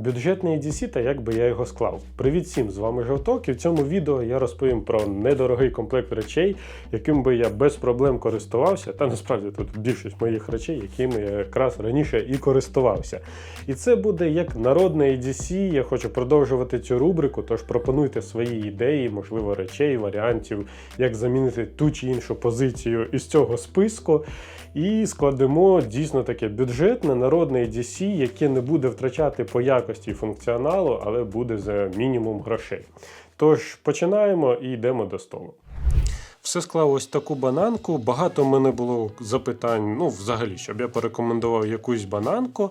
Бюджетний EDC та як би я його склав. Привіт всім, з вами Жовток, і в цьому відео я розповім про недорогий комплект речей, яким би я без проблем користувався. Та насправді тут більшість моїх речей, якими я якраз раніше і користувався. І це буде як народне EDC. Я хочу продовжувати цю рубрику, тож пропонуйте свої ідеї, можливо, речей, варіантів, як замінити ту чи іншу позицію із цього списку. І складемо дійсно таке бюджетне народне EDC, яке не буде втрачати по якості функціоналу, але буде за мінімум грошей. Тож починаємо і йдемо до столу. Все склав ось таку бананку. Багато в мене було запитань, ну, взагалі, щоб я порекомендував якусь бананку.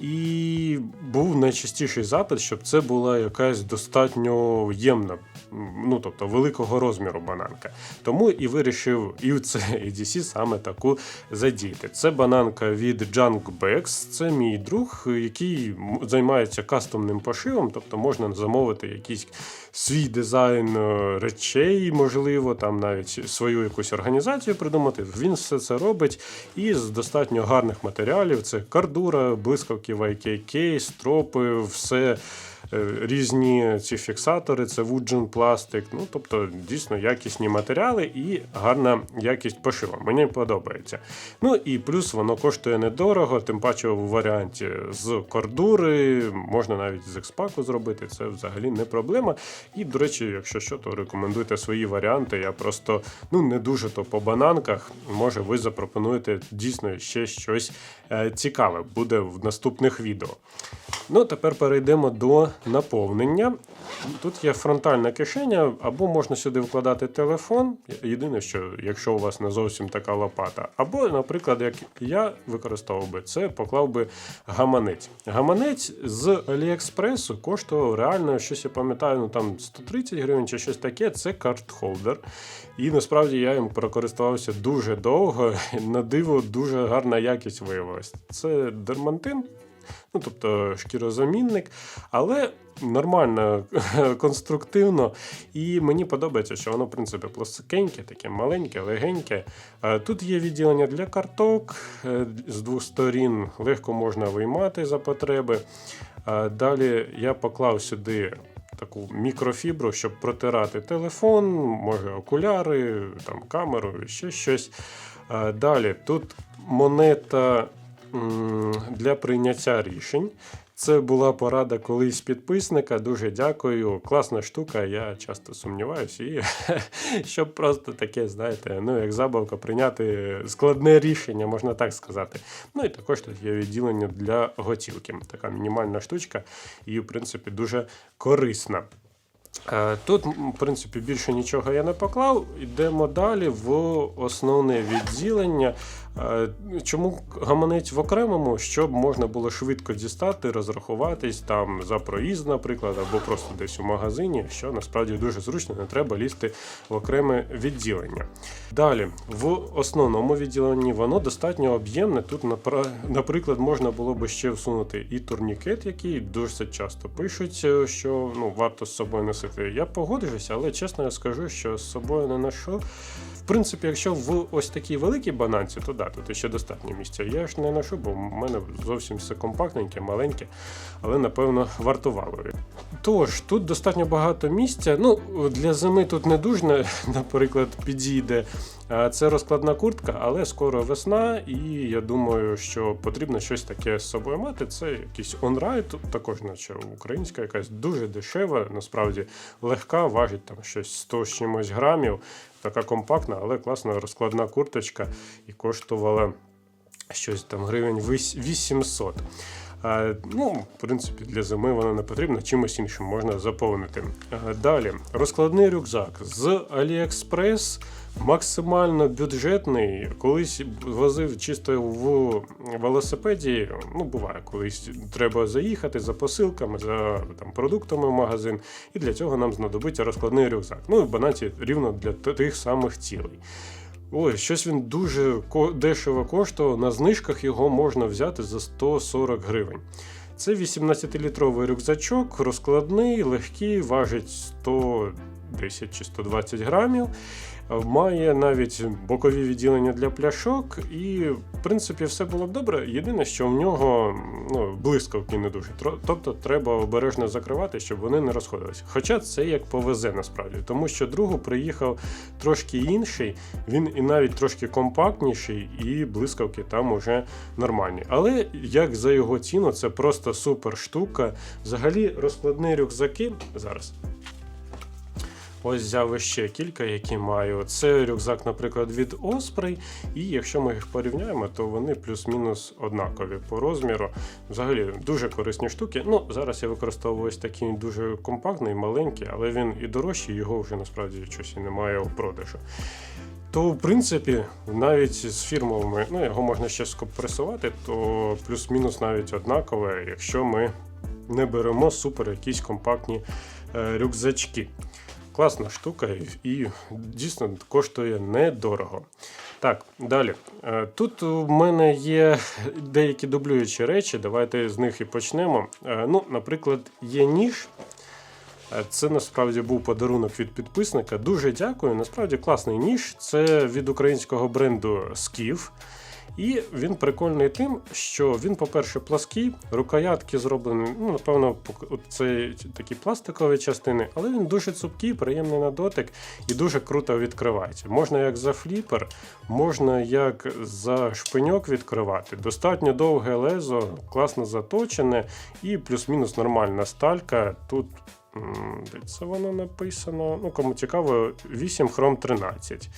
І був найчастіший запит, щоб це була якась достатньо ємна, ну тобто великого розміру бананка. Тому і вирішив і в це EDC саме таку задіяти. Це бананка від Junkbags, це мій друг, який займається кастомним пошивом, тобто можна замовити якийсь свій дизайн е, речей, можливо, там навіть свою якусь організацію придумати. Він все це робить із достатньо гарних матеріалів. Це кардура, блискавки YKK, стропи, все. Е, Різні ці фіксатори, це вуджен пластик. Ну тобто дійсно якісні матеріали і гарна якість пошива. Мені подобається. Ну і плюс воно коштує недорого, тим паче у варіанті з кордури, можна навіть з експаку зробити. Це взагалі не проблема. І, до речі, якщо що, то рекомендуйте свої варіанти. Я просто ну не дуже то по бананках. Може, ви запропонуєте дійсно ще щось е, цікаве буде в наступних відео. Ну, тепер перейдемо до наповнення. Тут є фронтальна кишеня, або можна сюди вкладати телефон. Єдине, що якщо у вас не зовсім така лопата, або, наприклад, як я використовував би, це поклав би гаманець. Гаманець з Аліекспресу коштував реально щось я пам'ятаю, ну там 130 гривень чи щось таке. Це карт-холдер. І насправді я їм прокористувався дуже довго. На диво дуже гарна якість виявилась. Це дермантин, ну тобто шкірозамінник, але нормально, конструктивно. І мені подобається, що воно, в принципі, плоскеньке, таке маленьке, легеньке. Е, Тут є відділення для карток е, з двох сторін, легко можна виймати за потреби. Е, Далі я поклав сюди. Таку мікрофібру, щоб протирати телефон, може окуляри, там камеру, ще щось. Далі тут монета для прийняття рішень. Це була порада колись підписника. Дуже дякую. Класна штука. Я часто сумніваюся. І щоб просто таке, знаєте, ну як забавка прийняти складне рішення, можна так сказати. Ну і також тут є відділення для готівки. Така мінімальна штучка, і в принципі дуже корисна. Е, Тут, в принципі, більше нічого я не поклав. Йдемо далі в основне відділення. Е, Чому гаманець в окремому, щоб можна було швидко дістати, розрахуватись там за проїзд, наприклад, або просто десь у магазині, що насправді дуже зручно, не треба лізти в окреме відділення. Далі, в основному відділенні воно достатньо об'ємне. Тут, наприклад, можна було би ще всунути і турнікет, який досить часто пишуть, е, що ну, варто з собою носити. Я погоджуюся, але чесно я скажу, що з собою не ношу. В принципі, якщо в ось такій великій бананці, то да, тут ще достатньо місця. Я ж не ношу, бо в мене зовсім все компактненьке, маленьке, але напевно вартувало. Тож, тут достатньо багато місця. Ну, для зими тут не дуже, наприклад, підійде. Це розкладна куртка, але скоро весна, і я думаю, що потрібно щось таке з собою мати. Це якийсь онрайд, також, наче українська, якась дуже дешева, насправді легка, важить там щось 100 з чимось грамів. Така компактна, але класна розкладна курточка і коштувала щось там гривень 800. Ну, в принципі, для зими вона не потрібна, чимось іншим можна заповнити. Далі, розкладний рюкзак з AliExpress. Максимально бюджетний. Колись возив чисто в велосипеді. Ну, буває, колись треба заїхати за посилками, за там, продуктами в магазин, і для цього нам знадобиться розкладний рюкзак. Ну і в банаті рівно для тих самих цілей. Ой, щось він дуже дешево коштував. На знижках його можна взяти за 140 гривень. Це 18-літровий рюкзачок, розкладний, легкий, важить 110 чи 120 грамів. Має навіть бокові відділення для пляшок, і в принципі все було б добре. Єдине, що в нього ну, блискавки не дуже. Тобто треба обережно закривати, щоб вони не розходилися. Хоча це як повезе насправді, тому що другу приїхав трошки інший, він і навіть трошки компактніший, і блискавки там уже нормальні. Але як за його ціну, це просто супер штука. Взагалі, розкладні рюкзаки зараз. Ось взяв ще кілька, які маю. Це рюкзак, наприклад, від Osprey, і якщо ми їх порівняємо, то вони плюс-мінус однакові по розміру. Взагалі дуже корисні штуки. Ну, зараз я використовую ось такий дуже компактний, маленький, але він і дорожчий, його вже насправді щось і немає у продажу. То, в принципі, навіть з фірмовими, ну його можна ще скопресувати, то плюс-мінус навіть однакове, якщо ми не беремо супер якісь компактні е, рюкзачки. Класна штука і, дійсно коштує недорого. Так, далі. Е, Тут у мене є деякі дублюючі речі, давайте з них і почнемо. Е, Ну, наприклад, є ніж. Е, Це насправді був подарунок від підписника. Дуже дякую. Насправді класний ніж. Це від українського бренду Skif. І він прикольний тим, що він, по-перше, плаский, рукоятки зроблені, ну, напевно, це такі пластикові частини, але він дуже цупкий, приємний на дотик і дуже круто відкривається. Можна як за фліпер, можна як за шпиньок відкривати. Достатньо довге лезо, класно заточене і плюс-мінус нормальна сталька. Тут це воно написано. Ну, кому цікаво, 8 хром 13.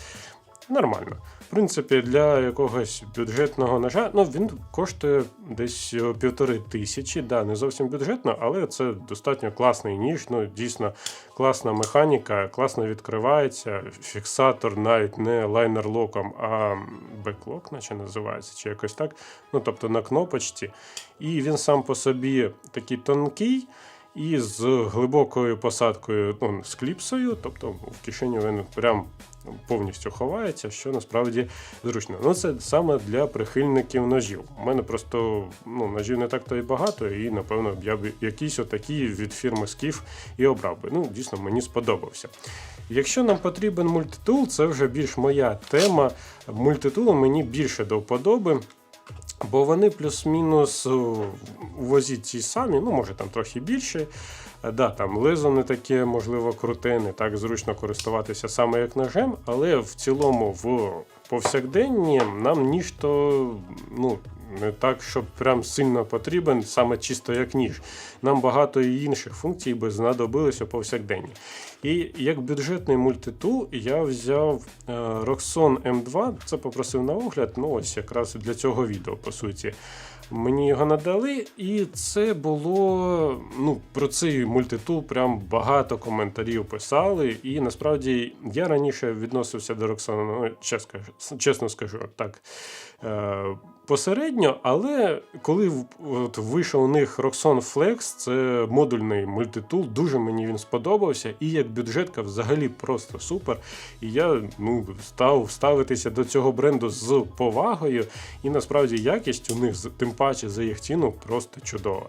Нормально. Принципі, для якогось бюджетного ножа, ну він коштує десь е, півтори тисячі. Да, не зовсім бюджетно, але це достатньо класний ніж. Ну, дійсно класна механіка, класно відкривається. Фіксатор навіть не лайнер-локом, а беклок, наче називається, чи якось так. Ну, тобто на кнопочці. І він сам по собі такий тонкий. І з глибокою посадкою, ну, з кліпсою, тобто в кишені він прям повністю ховається, що насправді зручно. Ну, це саме для прихильників ножів. У мене просто ну, ножів не так то і багато, і напевно я б якийсь отакий від фірми Skiff і обрав би. Ну, дійсно, мені сподобався. Якщо нам потрібен мультитул, це вже більш моя тема. Мультитули мені більше до вподоби. Бо вони плюс-мінус у вазі ті самі, ну може там трохи більше. Да, там лезо не таке, можливо, круте, не так зручно користуватися саме як ножем, але в цілому в повсякденні нам ніхто, ну, не так, щоб прям сильно потрібен, саме чисто як ніж. Нам багато і інших функцій би знадобилося повсякденні. І як бюджетний мультитул я взяв е, Roxon M2, це попросив на огляд, ну ось якраз для цього відео, по суті. Мені його надали, і це було ну, про цей мультитул прям багато коментарів писали. І насправді я раніше відносився до Роксана, ну, чесно, чесно скажу так. Е, Посередньо, але коли от вийшов у них Roxon Flex, це модульний мультитул, дуже мені він сподобався. І як бюджетка взагалі просто супер. І я ну, став ставитися до цього бренду з повагою. І насправді якість у них, тим паче за їх ціну, просто чудова.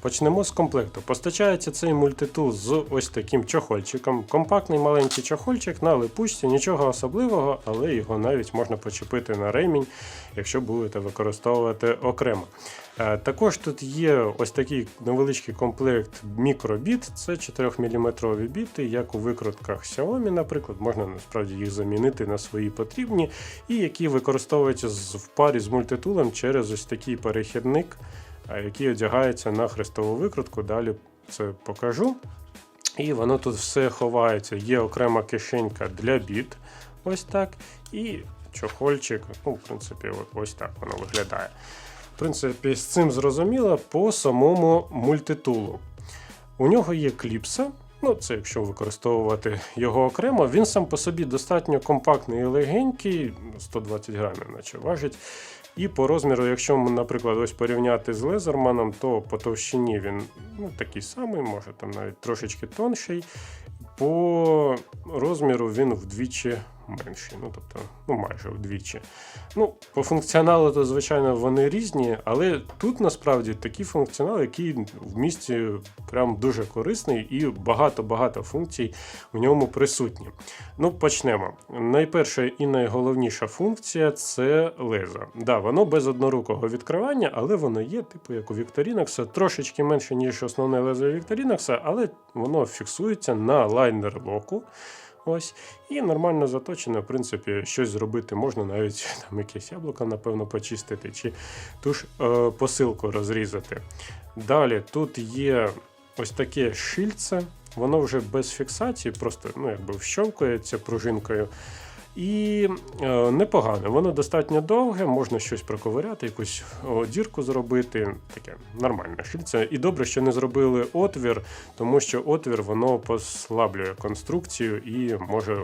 Почнемо з комплекту. Постачається цей мультитул з ось таким чохольчиком. Компактний маленький чохольчик на липучці, нічого особливого, але його навіть можна почепити на ремінь, якщо будете використовувати окремо. Е, Також тут є ось такий невеличкий комплект мікробіт, це 4-мм біти, як у викрутках Xiaomi, наприклад, можна насправді їх замінити на свої потрібні, і які використовуються в парі з мультитулом через ось такий перехідник а, який одягається на хрестову викрутку. Далі це покажу. І воно тут все ховається. Є окрема кишенька для біт, ось так. І чохольчик. Ну, в принципі, ось так воно виглядає. В принципі, з цим зрозуміло по самому мультитулу. У нього є кліпса. Ну, це якщо використовувати його окремо, він сам по собі достатньо компактний і легенький, 120 грамів, наче важить. І по розміру, якщо, ми, наприклад, ось порівняти з лезерманом, то по товщині він ну, такий самий, може там навіть трошечки тонший. По розміру він вдвічі менші, ну тобто, ну майже вдвічі. Ну, по функціоналу, то звичайно вони різні, але тут насправді такий функціонал, який в місті прям дуже корисний і багато-багато функцій в ньому присутні. Ну, почнемо. Найперша і найголовніша функція це лезо. Да, воно без однорукого відкривання, але воно є, типу, як у Victorinox, трошечки менше, ніж основне лезо Victorinox, але воно фіксується на лайнер локу. Ось, і нормально заточене, в принципі, щось зробити можна, навіть там якесь яблуко, напевно, почистити, чи ту ж е, посилку розрізати. Далі тут є ось таке шильце, воно вже без фіксації, просто ну, якби вщовкується пружинкою. І е, непогане, воно достатньо довге, можна щось проковиряти, якусь о, дірку зробити. Таке нормальне шильце. І добре, що не зробили отвір, тому що отвір воно послаблює конструкцію і може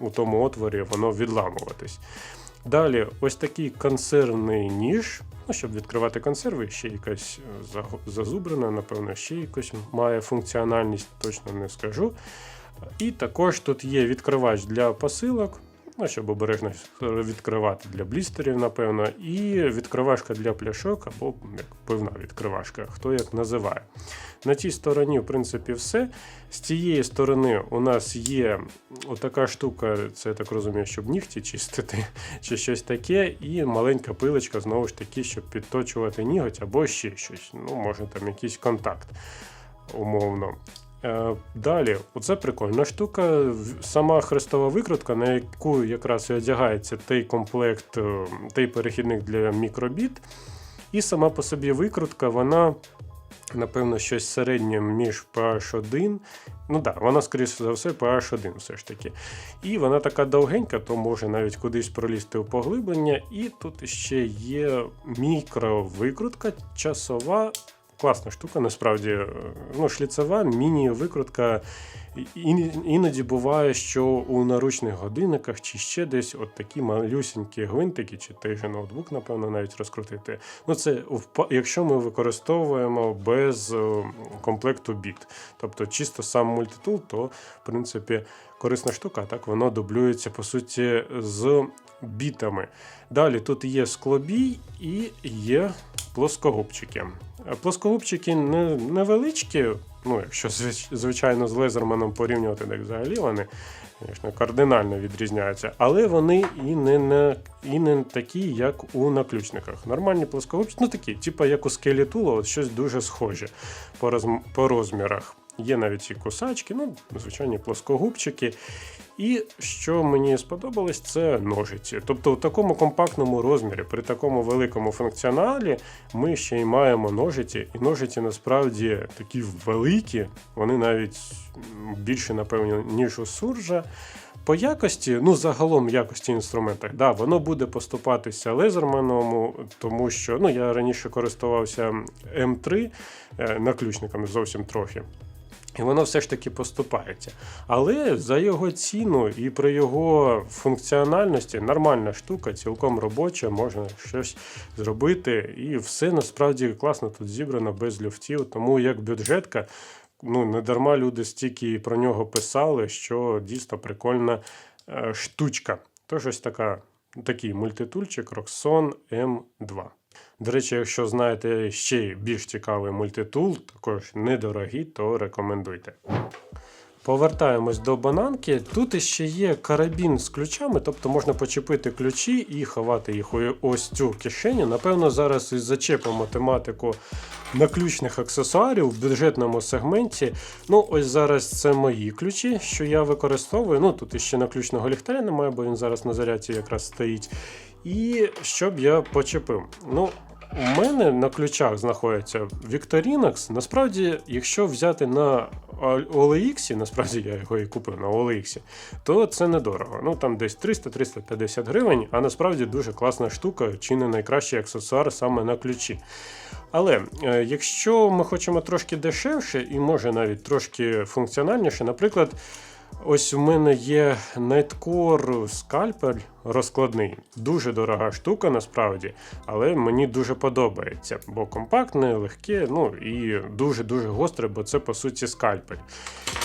у тому отворі воно відламуватись. Далі, ось такий консервний ніж. Ну, щоб відкривати консерви, ще якась е, зазубрена, напевно, ще якось має функціональність, точно не скажу. І також тут є відкривач для посилок, ну, щоб обережно відкривати для блістерів, напевно, і відкривашка для пляшок або як пивна відкривашка, хто як називає. На цій стороні, в принципі, все. З цієї сторони у нас є отака штука, це я так розумію, щоб нігті чистити, чи щось таке, і маленька пилочка, знову ж таки, щоб підточувати ніготь або ще щось. Ну, може там якийсь контакт, умовно. Е, Далі, оце прикольна штука. Сама хрестова викрутка, на яку якраз і одягається той комплект, е, той перехідник для мікробіт. І сама по собі викрутка, вона, напевно, щось середнє між PH1. Ну так, да, вона, скоріше за все, PH1 все ж таки. І вона така довгенька, то може навіть кудись пролізти у поглиблення. І тут ще є мікровикрутка, часова. Класна штука, насправді, ну, шліцева міні-викрутка. Іноді буває, що у наручних годинниках чи ще десь от такі малюсінькі гвинтики, чи той же ноутбук, напевно, навіть розкрутити. Ну, це якщо ми використовуємо без е, комплекту біт. Тобто чисто сам мультитул, то в принципі корисна штука, так воно дублюється по суті з бітами. Далі тут є склобій і є плоскогубчики. Плоскогубчики не, невеличкі, ну, якщо звичайно з лезерманом порівнювати, так взагалі вони звісно, кардинально відрізняються, але вони і не, не, і не такі, як у наключниках. Нормальні плоскогубчики, ну такі, типу як у скелетула, от щось дуже схоже по, розм- по розмірах. Є навіть і кусачки, ну, звичайні плоскогубчики. І що мені сподобалось, це ножиці. Тобто, в такому компактному розмірі, при такому великому функціоналі, ми ще й маємо ножиці, і ножиці насправді такі великі, вони навіть більше, напевно, ніж у суржа. По якості, ну загалом якості інструментах, да, воно буде поступатися лезермановому, тому що ну, я раніше користувався М3 е, наключниками зовсім трохи. І воно все ж таки поступається. Але за його ціну і при його функціональності нормальна штука, цілком робоча, можна щось зробити. І все насправді класно тут зібрано без люфтів. Тому як бюджетка, ну не дарма люди стільки про нього писали, що дійсно прикольна е, штучка. Тож ось така, такий мультитульчик Roxon M2. До речі, якщо знаєте ще більш цікавий мультитул, також недорогий, то рекомендуйте. Повертаємось до бананки. Тут ще є карабін з ключами, тобто можна почепити ключі і ховати їх у ось цю кишеню. Напевно, зараз і зачепимо тематику наключних аксесуарів в бюджетному сегменті. Ну, ось зараз це мої ключі, що я використовую. Ну, тут іще наключного ліхтаря немає, бо він зараз на зарядці якраз стоїть. І щоб я почепив. Ну, у мене на ключах знаходиться Victorinox. Насправді, якщо взяти на OLX, насправді я його і купив на OLX, то це недорого. Ну там десь 300-350 гривень, а насправді дуже класна штука, чи не найкращий аксесуар саме на ключі. Але е, якщо ми хочемо трошки дешевше і може навіть трошки функціональніше, наприклад. Ось у мене є Nightcore скальпель, розкладний. Дуже дорога штука насправді, але мені дуже подобається, бо компактне, легке, ну і дуже-дуже гостре, бо це по суті скальпель.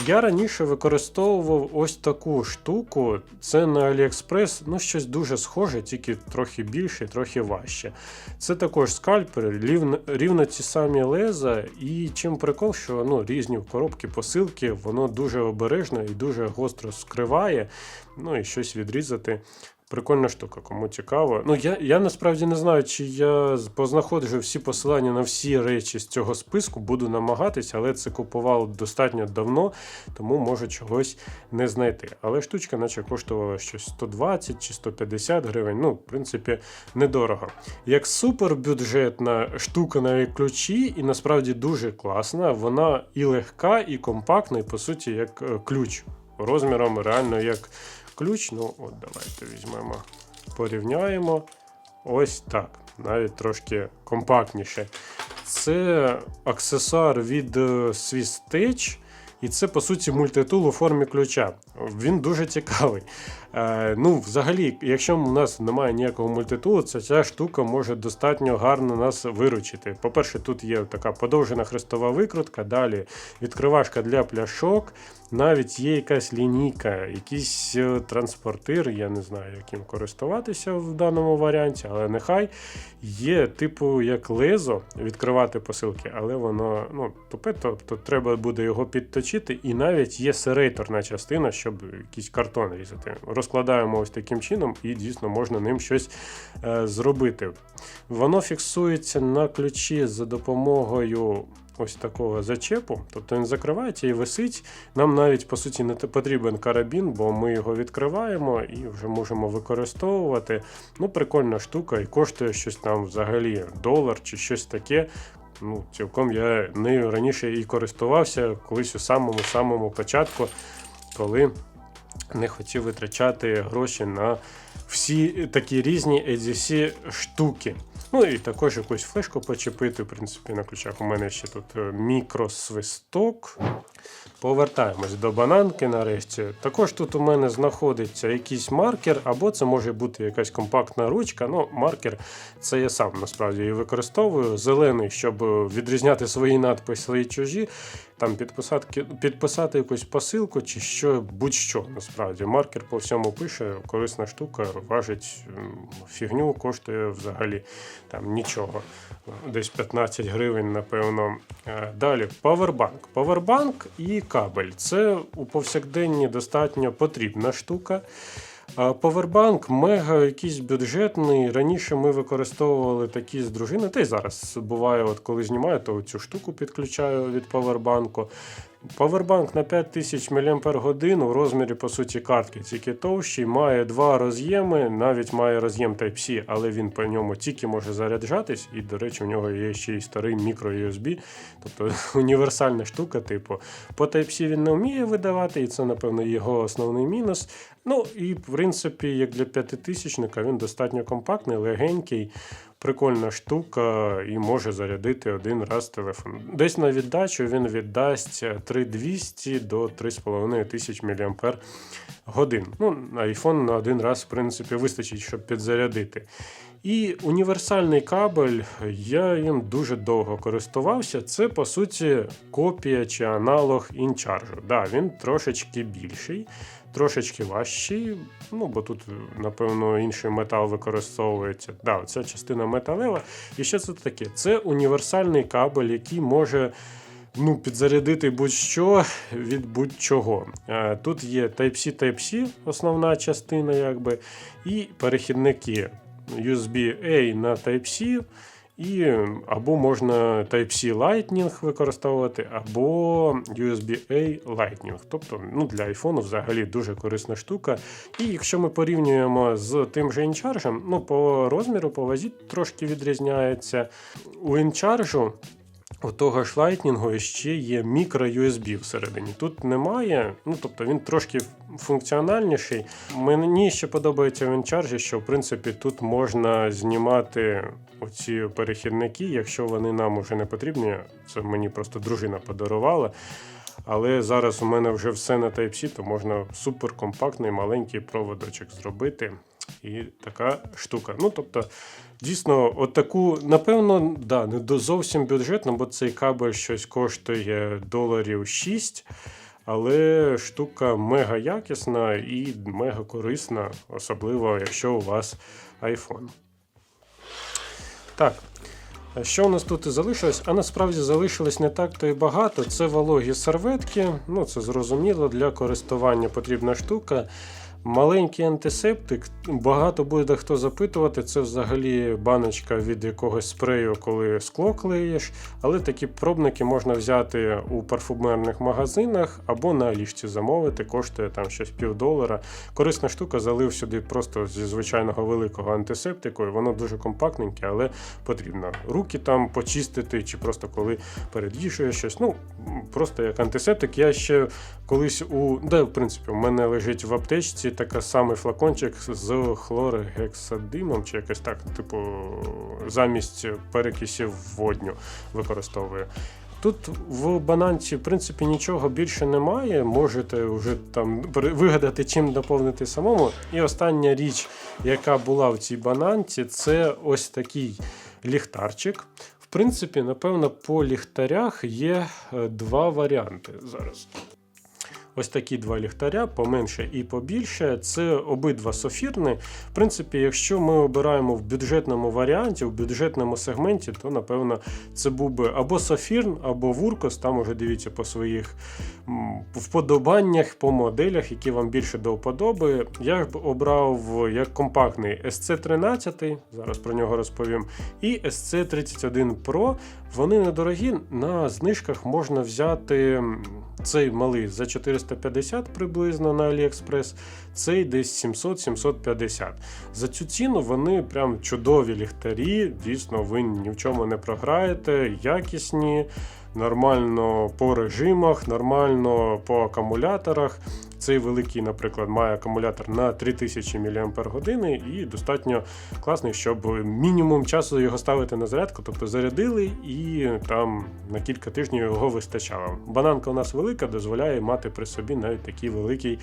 Я раніше використовував ось таку штуку. Це на AliExpress, ну щось дуже схоже, тільки трохи більше, трохи важче. Це також скальпель, рівно, рівно ті самі леза, і чим прикол, що ну, різні коробки, посилки, воно дуже обережно і дуже гостро скриває, ну і щось відрізати. Прикольна штука, кому цікаво. Ну, я, я насправді не знаю, чи я познаходжу всі посилання на всі речі з цього списку, буду намагатися, але це купував достатньо давно, тому можу чогось не знайти. Але штучка, наче коштувала щось 120 чи 150 гривень. Ну, в принципі, недорого. Як супербюджетна штука на ключі, і насправді дуже класна. Вона і легка, і компактна, і по суті, як е, ключ. Розміром реально як ключ. Ну, от давайте візьмемо, порівняємо. Ось так. Навіть трошки компактніше. Це аксесуар від Swiss Stitch. і це, по суті, мультитул у формі ключа. Він дуже цікавий. Е, ну, взагалі, якщо у нас немає ніякого мультитулу, то ця штука може достатньо гарно нас виручити. По-перше, тут є така подовжена хрестова викрутка, далі відкривашка для пляшок, навіть є якась лінійка, якийсь е, транспортир, я не знаю, яким користуватися в даному варіанті, але нехай є, типу, як лезо відкривати посилки, але воно ну, тупе, тобто треба буде його підточити, і навіть є серейторна частина, щоб якийсь картон різати. Розкладаємо ось таким чином, і дійсно можна ним щось е, зробити. Воно фіксується на ключі за допомогою. Ось такого зачепу, тобто він закривається і висить. Нам навіть по суті не потрібен карабін, бо ми його відкриваємо і вже можемо використовувати. Ну, прикольна штука, і коштує щось там взагалі долар чи щось таке. Ну, цілком я нею раніше і користувався колись у самому самому початку, коли не хотів витрачати гроші на всі такі різні EDC штуки. Ну і також якусь флешку почепити. В принципі, на ключах у мене ще тут е, мікросвисток. Повертаємось до бананки нарешті. Також тут у мене знаходиться якийсь маркер, або це може бути якась компактна ручка. Ну, маркер це я сам насправді і використовую. Зелений, щоб е, відрізняти свої надписи і чужі. Там підписати, підписати якусь посилку чи що, будь-що насправді. Маркер по всьому пише, корисна штука, важить фігню, коштує взагалі там нічого. Десь 15 гривень, напевно. Е, Далі павербанк. Павербанк і кабель. Це у повсякденні достатньо потрібна штука. А Повербанк мега якийсь бюджетний. Раніше ми використовували такі з дружини, та й зараз буває, от коли знімаю, то цю штуку підключаю від повербанку. Повербанк на 5000 мАч у розмірі, по суті, картки, тільки товщий, має два роз'єми, навіть має роз'єм Type-C, але він по ньому тільки може заряджатись. І, до речі, у нього є ще й старий мікро-USB, тобто універсальна штука, типу. По Type-C він не вміє видавати, і це, напевно, його основний мінус. Ну і в принципі, як для п'ятитисячника, він достатньо компактний, легенький, прикольна штука і може зарядити один раз телефон. Десь на віддачу він віддасть 3200 до 3500 мАч. Ну, iPhone на один раз, в принципі, вистачить, щоб підзарядити. І універсальний кабель, я їм дуже довго користувався. Це, по суті, копія чи аналог InCharge. Да, він трошечки більший, трошечки важчий, ну бо тут, напевно, інший метал використовується. Да, ця частина металева. І що це таке? Це універсальний кабель, який може. Ну, підзарядити будь-що від будь-чого. Е, Тут є Type-C, Type-C, основна частина, якби, і перехідники USB-A на Type-C, і або можна Type-C Lightning використовувати, або USB-A Lightning. Тобто ну, для iPhone взагалі дуже корисна штука. І якщо ми порівнюємо з тим же InCharge, ну, по розміру, по вазі трошки відрізняється. У InCharge у того ж Lightning ще є мікро-USB всередині. Тут немає, ну тобто він трошки функціональніший. Мені ще подобається в InCharge, що в принципі тут можна знімати оці перехідники, якщо вони нам уже не потрібні. Це мені просто дружина подарувала. Але зараз у мене вже все на Type-C, то можна суперкомпактний маленький проводочок зробити. І така штука. Ну, тобто, дійсно, от таку, напевно, да, не зовсім бюджетно, бо цей кабель щось коштує доларів 6. Але штука мега якісна і мега корисна, особливо якщо у вас iPhone. Так. Що у нас тут і залишилось? А насправді залишилось не так то і багато. Це вологі серветки. Ну, це зрозуміло, для користування потрібна штука. Маленький антисептик, багато буде хто запитувати, це взагалі баночка від якогось спрею, коли скло клеїш, але такі пробники можна взяти у парфумерних магазинах або на ліжці замовити, коштує там щось півдолара. Корисна штука, залив сюди просто зі звичайного великого антисептику, і воно дуже компактненьке, але потрібно руки там почистити, чи просто коли перед їжею щось. Ну, просто як антисептик. Я ще колись у. Да, в принципі, у мене лежить в аптечці така самий флакончик з хлоргексадимом, чи якось так, типу, замість перекисів водню використовую. Тут в бананці, в принципі, нічого більше немає. Можете вже там вигадати, чим доповнити самому. І остання річ, яка була в цій бананці, це ось такий ліхтарчик. В принципі, напевно, по ліхтарях є е, два варіанти зараз. Ось такі два ліхтаря, поменше і побільше. Це обидва софірні. В принципі, якщо ми обираємо в бюджетному варіанті, в бюджетному сегменті, то напевно це був би або софірн, або вуркос. Там уже дивіться по своїх вподобаннях, по моделях, які вам більше до вподоби. Я б обрав як компактний SC13, зараз про нього розповім, і SC31 Pro. Вони недорогі. На знижках можна взяти цей малий за 450 приблизно на AliExpress, цей десь 700-750. За цю ціну вони прям чудові ліхтарі. Дійсно, ви ні в чому не програєте, якісні, нормально по режимах, нормально по акумуляторах. Цей великий, наприклад, має акумулятор на 3000 мАч і достатньо класний, щоб мінімум часу його ставити на зарядку, тобто зарядили і там на кілька тижнів його вистачало. Бананка у нас велика, дозволяє мати при собі навіть такий великий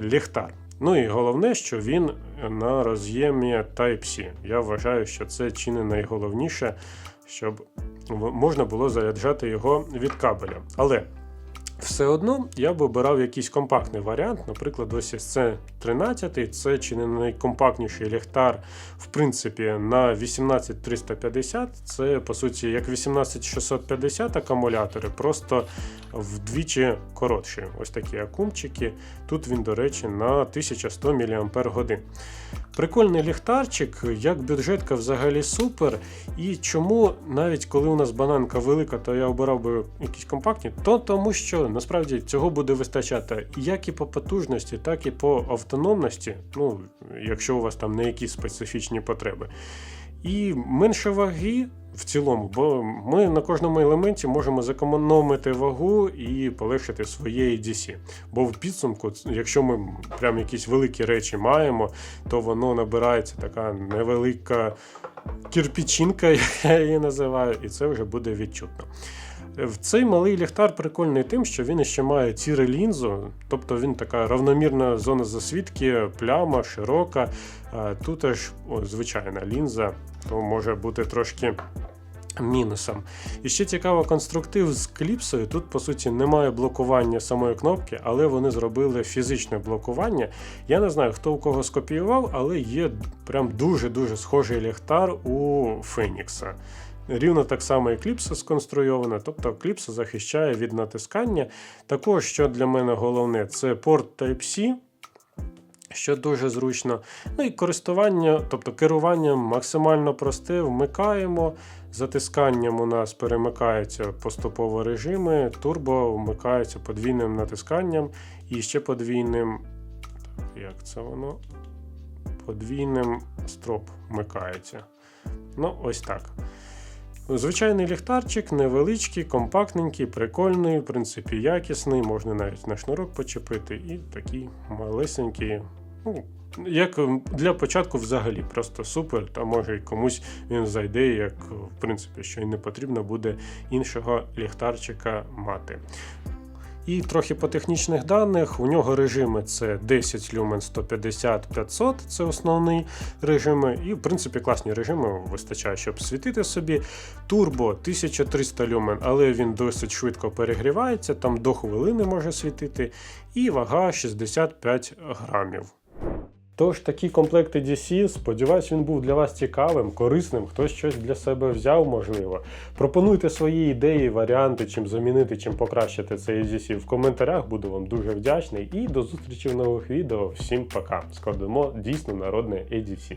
ліхтар. Ну і головне, що він на роз'ємі Type-C. Я вважаю, що це чи не найголовніше, щоб можна було заряджати його від кабеля. Але все одно я б обирав якийсь компактний варіант. Наприклад, ось це 13 це чи не найкомпактніший ліхтар, в принципі, на 18350. Це по суті як 18650 акумулятори, просто вдвічі коротші. Ось такі акумчики. Тут він, до речі, на 1100 мАч. Прикольний ліхтарчик, як бюджетка взагалі супер. І чому навіть коли у нас бананка велика, то я обирав би якісь компактні, то тому що насправді цього буде вистачати як і по потужності, так і по автономності, ну, якщо у вас там не якісь специфічні потреби. І менше ваги в цілому, бо ми на кожному елементі можемо зекономити вагу і полегшити своє EDC. Бо в підсумку, якщо ми прям якісь великі речі маємо, то воно набирається така невелика кирпічинка, як я її називаю, і це вже буде відчутно. Цей малий ліхтар прикольний тим, що він ще має тіре лінзу, тобто він така равномірна зона засвідки, пляма, широка. Тут аж звичайна лінза, то може бути трошки мінусом. І ще цікаво конструктив з кліпсою. Тут, по суті, немає блокування самої кнопки, але вони зробили фізичне блокування. Я не знаю, хто у кого скопіював, але є прям дуже-дуже схожий ліхтар у Фенікса. Рівно так само і кліпса сконструйована, тобто кліпса захищає від натискання. Також, що для мене головне, це порт Type-C, що дуже зручно. Ну і користування, тобто керування максимально просте, вмикаємо. Затисканням у нас перемикаються поступово режими, турбо вмикається подвійним натисканням і ще подвійним. Як це воно? Подвійним строп вмикається. Ну, ось так. Звичайний ліхтарчик, невеличкий, компактненький, прикольний, в принципі, якісний, можна навіть на шнурок почепити, і такий малесенький. Ну, як для початку взагалі, просто супер, та може й комусь він зайде, як в принципі, що й не потрібно буде іншого ліхтарчика мати. І трохи по технічних даних. У нього режими це 10 люмен 150 500, це основний режими. І, в принципі, класні режими вистачає, щоб світити собі. Турбо 1300 люмен, але він досить швидко перегрівається, там до хвилини може світити. І вага 65 грамів. Тож такі комплекти DC, сподіваюсь, він був для вас цікавим, корисним, хтось щось для себе взяв, можливо. Пропонуйте свої ідеї, варіанти, чим замінити, чим покращити цей DC в коментарях, буду вам дуже вдячний. І до зустрічі в нових відео. Всім пока! Складемо дійсно народне ADC.